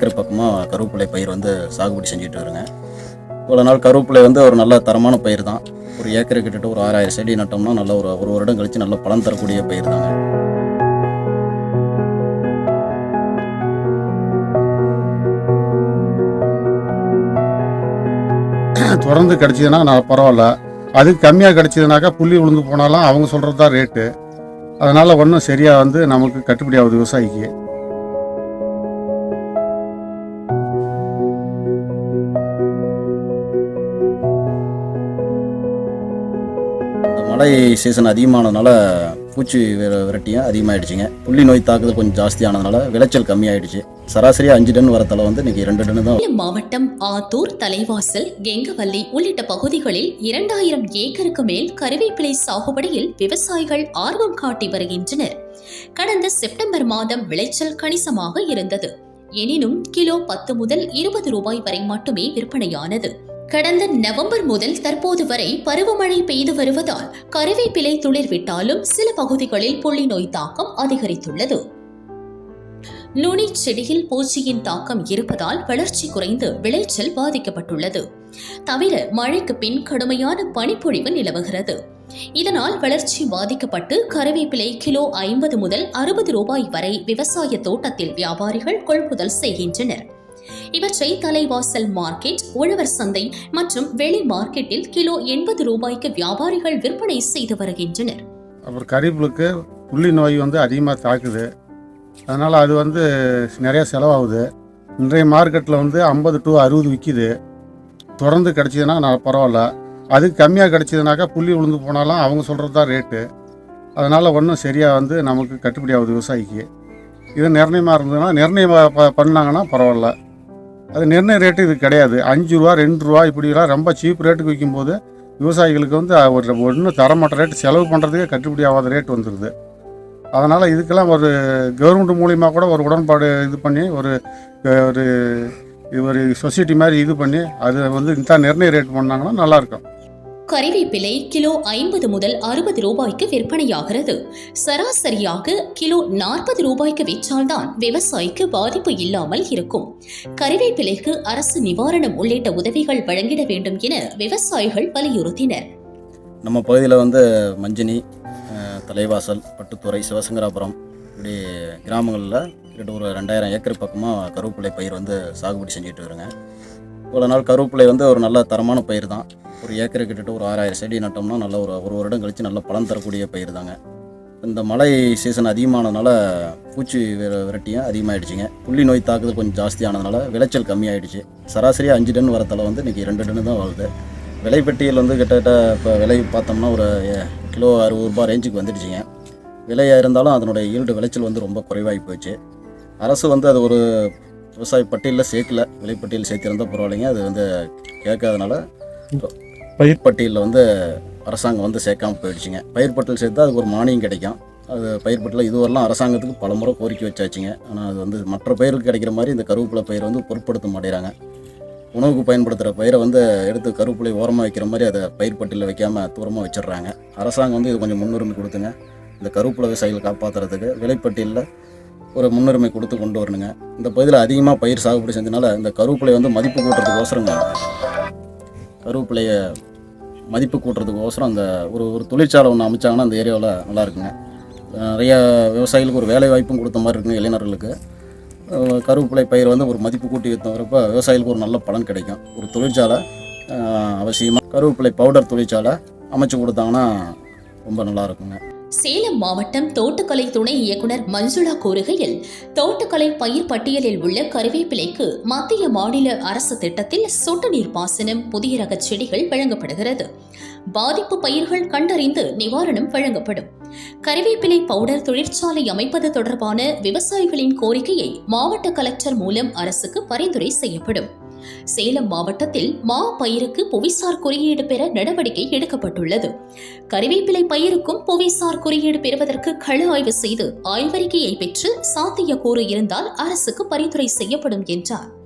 Acre பக்கமாக கருவேப்பிலை பயிர் வந்து சாகுபடி செஞ்சுட்டு வருங்க. இவ்வளோ நாள் கருவேப்பிலை வந்து ஒரு நல்ல தரமான பயிர் தான். ஒரு ஏக்கர் கிட்டத்தட்ட ஒரு ஆறாயிரம் செடி நட்டோம்னா நல்ல ஒரு ஒரு வருடம் கழித்து நல்ல பலன் தரக்கூடிய பயிர் தாங்க. தொடர்ந்து கிடச்சிதுன்னா நான் பரவாயில்ல. அது கம்மியாக கிடச்சிதுனாக்கா புள்ளி விழுந்து போனாலும் அவங்க சொல்கிறது தான் ரேட்டு அதனால் ஒன்றும் சரியாக வந்து நமக்கு கட்டுப்படி ஆகுது விவசாயிக்கு. மழை சீசன் அதிகமானதுனால பூச்சி விர- விரட்டியும் அதிகமாகிடுச்சிங்க புள்ளி நோய் தாக்குதல் கொஞ்சம் ஜாஸ்தியானதுனால விளைச்சல் கம்மியாயிடுச்சு. சராசரியாக அஞ்சு டன் வரத்தல வந்து இன்னைக்கு ரெண்டு டன் தான். மாவட்டம் ஆத்தூர் தலைவாசல் கெங்கவல்லி உள்ளிட்ட பகுதிகளில் இரண்டாயிரம் ஏக்கருக்கு மேல் கருவேப்பிலை சாகுபடியில் விவசாயிகள் ஆர்வம் காட்டி வருகின்றனர். கடந்த செப்டம்பர் மாதம் விளைச்சல் கணிசமாக இருந்தது. எனினும் கிலோ பத்து முதல் இருபது ரூபாய் வரை மட்டுமே விற்பனையானது. கடந்த நவம்பர் முதல் தற்போது வரை பருவமழை பெய்து வருவதால் கருவேப்பிலை துளிர்விட்டாலும் சில பகுதிகளில் புள்ளி நோய் தாக்கம் அதிகரித்துள்ளது. நுனி செடியில் பூச்சியின் தாக்கம் இருப்பதால் வளர்ச்சி குறைந்து விளைச்சல் பாதிக்கப்பட்டுள்ளது. தவிர மழைக்கு பின் கடுமையான பனிப்பொழிவு நிலவுகிறது. இதனால் வளர்ச்சி பாதிக்கப்பட்டு கருவேப்பிலை கிலோ ஐம்பது முதல் அறுபது ரூபாய் வரை விவசாய தோட்டத்தில் வியாபாரிகள் கொள்முதல் செய்கின்றனர். இவற்றை தலைவாசல் மார்க்கெட் உழவர் சந்தை மற்றும் வெளி மார்க்கெட்டில் கிலோ எண்பது ரூபாய்க்கு வியாபாரிகள் விற்பனை செய்து வருகின்றனர். அப்புறம் கறிப்புளுக்கு புள்ளி நோய் வந்து அதிகமாக தாக்குது. அதனால் அது வந்து நிறையா செலவாகுது. இன்றைய மார்க்கெட்டில் வந்து ஐம்பது டு அறுபது விற்கிது தொடர்ந்து கிடச்சிதுன்னா நான் பரவாயில்ல. அது கம்மியாக கிடச்சிதுனாக்கா புள்ளி விழுந்து போனாலும் அவங்க சொல்கிறது தான் ரேட்டு அதனால் ஒன்றும் சரியாக வந்து நமக்கு கட்டுப்படி ஆகுது விவசாயிக்கு. இது நிர்ணயமாக இருந்ததுன்னா நிர்ணயம் ப- பண்ணாங்கன்னா பரவாயில்ல. அது நிர்ணய ரேட்டு இது கிடையாது. அஞ்சு ரூபா ரெண்டு ரூபா இப்படிலாம் ரொம்ப சீப் ரேட்டுக்கு விற்கும்போது விவசாயிகளுக்கு வந்து ஒரு ஒன்றும் தரமற்ற ரேட்டு செலவு பண்ணுறதுக்கே கட்டுப்படி ஆகாத ரேட் வந்துடுது அதனால் இதுக்கெல்லாம் ஒரு கவர்மெண்ட் மூலிமா கூட ஒரு உடன்பாடு இது பண்ணி ஒரு ஒரு இது ஒரு சொசைட்டி மாதிரி இது பண்ணி அது வந்து இந்த நிர்ணய ரேட் பண்ணாங்கன்னா நல்லாயிருக்கும் கறிவேப்பிலை கிலோ ஐம்பது முதல் அறுபது ரூபாய்க்கு விற்பனையாகிறது. சராசரியாக கிலோ நாற்பது ரூபாய்க்கு விற்றால்தான் விவசாயிக்கு பாதிப்பு இல்லாமல் இருக்கும். கறிவேப்பிலைக்கு அரசு நிவாரணம் உள்ளிட்ட உதவிகள் வழங்கிட வேண்டும் என விவசாயிகள் வலியுறுத்தினர். நம்ம பகுதியில் வந்து மஞ்சினி தலைவாசல் பட்டுத்துறை சிவசங்கராபுரம் இப்படி கிராமங்களில் கிட்ட ஒரு ரெண்டாயிரம் ஏக்கர் பக்கமாக கருவேப்பிலை பயிர் வந்து சாகுபடி செஞ்சுட்டு வருங்க இவ்வளோ நாள் கருவேப்பிலை வந்து ஒரு நல்ல தரமான பயிர் தான். ஒரு ஏக்கர் கிட்டத்தட்ட ஒரு ஆறாயிரம் செடி நட்டோம்னா நல்ல ஒரு ஒரு வருடம் கழித்து நல்ல பலன் தரக்கூடிய பயிர் தாங்க. இந்த மழை சீசன் அதிகமானதுனால பூச்சி விரட்டியும் அதிகமாகிடுச்சிங்க புள்ளி நோய் தாக்குதல் கொஞ்சம் ஜாஸ்தியானதுனால விளைச்சல் கம்மியாயிடுச்சு. சராசரியாக அஞ்சு டன் வரத்தில் வந்து இன்றைக்கி ரெண்டு டன் தான் வருது விலைப்பட்டியல் வந்து கிட்டத்தட்ட இப்போ விலை பார்த்தோம்னா ஒரு கிலோ அறுபது ரூபா ரேஞ்சுக்கு வந்துடுச்சிங்க. விலையாக இருந்தாலும் அதனுடைய ஈல்டு விளைச்சல் வந்து ரொம்ப குறைவாகி போச்சு. அரசு வந்து அது ஒரு விவசாய பட்டியலில் சேர்க்கல. விலைப்பட்டியல் சேர்த்திருந்தால் பரவாயில்லைங்க. அது வந்து கேட்காதனால பயிர் பட்டியலில் வந்து அரசாங்கம் வந்து சேர்க்காமல் போயிடுச்சுங்க. பயிர் பட்டியல் சேர்த்தா அதுக்கு ஒரு மானியம் கிடைக்கும். அது பயிர் பட்டியல் இதுவரெல்லாம் அரசாங்கத்துக்கு பல முறை கோரிக்கை வச்சாச்சுங்க. ஆனால் அது வந்து மற்ற பயிருக்கு கிடைக்கிற மாதிரி இந்த கருவேப்பிலை பயிர் வந்து பொருட்படுத்த மாட்டேறாங்க. உணவுக்கு பயன்படுத்துகிற பயிரை வந்து எடுத்து கருவேப்பிலை ஓரமாக வைக்கிற மாதிரி அதை பயிர் பட்டியலில் வைக்காம தூரமாக வச்சிடுறாங்க. அரசாங்கம் வந்து இது கொஞ்சம் முன்னுரிமை கொடுத்துங்க. இந்த கருவேப்பிலை விவசாயிகளை காப்பாற்றுறதுக்கு விலைப்பட்டியலில் ஒரு முன்னுரிமை கொடுத்து கொண்டு வரணுங்க. இந்த பகுதியில் அதிகமாக பயிர் சாகுபடி செஞ்சதுனால இந்த கருவேப்பிலை வந்து மதிப்பு கூட்டுறதுக்கோசரங்க கருவேப்பிலையை மதிப்பு கூட்டுறதுக்கோசரம் அந்த ஒரு ஒரு தொழிற்சாலை ஒன்று அமைச்சாங்கன்னா அந்த ஏரியாவில் நல்லா இருக்குங்க. நிறைய விவசாயிகளுக்கு ஒரு வேலை வாய்ப்பும் கொடுத்த மாதிரி இருக்குங்க இளைஞர்களுக்கு. கருவேப்பிலை பயிர் வந்து ஒரு மதிப்பு கூட்டி வைத்தவரப்ப விவசாயிகளுக்கு ஒரு நல்ல பலன் கிடைக்கும். ஒரு தொழிற்சாலை அவசியமாக கருவேப்பிலை பவுடர் தொழிற்சாலை அமைச்சு கொடுத்தாங்கன்னா ரொம்ப நல்லா இருக்குங்க. சேலம் மாவட்டம் தோட்டக்கலை துணை இயக்குனர் மஞ்சுளா கூறுகையில் தோட்டக்கலை பயிர் பட்டியலில் உள்ள கருவேப்பிலைக்கு மத்திய மாநில அரசு திட்டத்தில் சொட்டு நீர் பாசனம் புதிய ரக செடிகள் வழங்கப்படுகிறது. பாதிப்பு பயிர்கள் கண்டறிந்து நிவாரணம் வழங்கப்படும். கருவேப்பிலை பவுடர் தொழிற்சாலை அமைப்பது தொடர்பான விவசாயிகளின் கோரிக்கையை மாவட்ட கலெக்டர் மூலம் அரசுக்கு பரிந்துரை செய்யப்படும். சேலம் மாவட்டத்தில் மா பயிருக்கு புவிசார் குறியீடு பெற நடவடிக்கை எடுக்கப்பட்டுள்ளது. கறிவேப்பிலை பயிருக்கும் புவிசார் குறியீடு பெறுவதற்கு கள ஆய்வு செய்து ஆய்வறிக்கையை பெற்று சாத்தியக்கூறு இருந்தால் அரசுக்கு பரிந்துரை செய்யப்படும் என்றார்.